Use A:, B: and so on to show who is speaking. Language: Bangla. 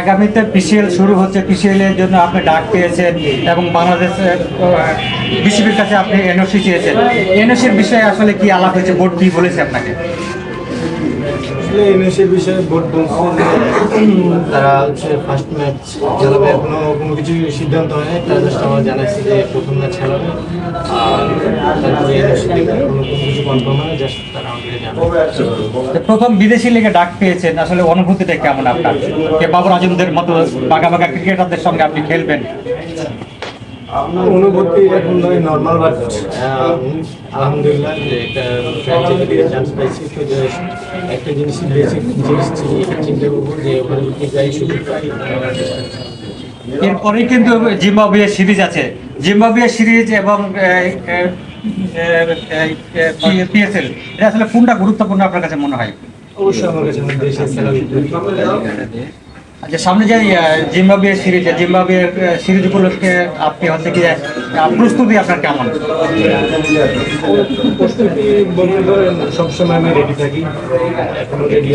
A: আগামীতে পিসিএল শুরু হচ্ছে পিসিএল এর জন্য আপনি ডাক পেয়েছেন এবং বাংলাদেশের বিসিবির কাছে আপনি এনওসি চেয়েছেন এনওসির বিষয়ে আসলে কি আলাপ হয়েছে? বোর্ড কি বলেছে আপনাকে?
B: বিষয়ে বোর্ড তারা হচ্ছে ফার্স্ট ম্যাচ খেলাবে এখনও কোনো কিছু সিদ্ধান্ত হয়নি। তারা জাস্ট আমার জানাইছে যে প্রথম ম্যাচ খেলাবে।
A: প্রথম বিদেশি লিগে ডাক পেয়েছেন। আসলে অনুভূতিটা কেমন আপনার? যে বাবর আজমদের মতো বাঘা বাঘা ক্রিকেটারদের সঙ্গে আপনি খেলবেন?
B: অনুভূতি এখন নয় নর্মাল বাট আলহামদুলিল্লাহ যে একটা ফ্র্যাঞ্চাইজি চান্স পাইছি তো যে একটা জিনিস বেসিক জিনিস চিন্তা করব যে ওখানে যদি যাই সুযোগ পাই
A: এরপরেই কিন্তু জিম্বাবুয়ে সিরিজ আছে। জিম্বাবুয়ে সিরিজ এবং পিএসএল এটা আসলে কোনটা গুরুত্বপূর্ণ আপনার কাছে মনে হয়?
B: অবশ্যই আমার কাছে আমার দেশের
A: আচ্ছা সামনে যে জিম্বাবুয়ে সিরিজ জিম্বাবুয়ের সিরিজ উপলক্ষে আপনি হচ্ছে কি প্রস্তুতি আপনার কেমন?
B: প্রস্তুতি বলতে পারেন সবসময় আমি রেডি থাকি। এখনও রেডি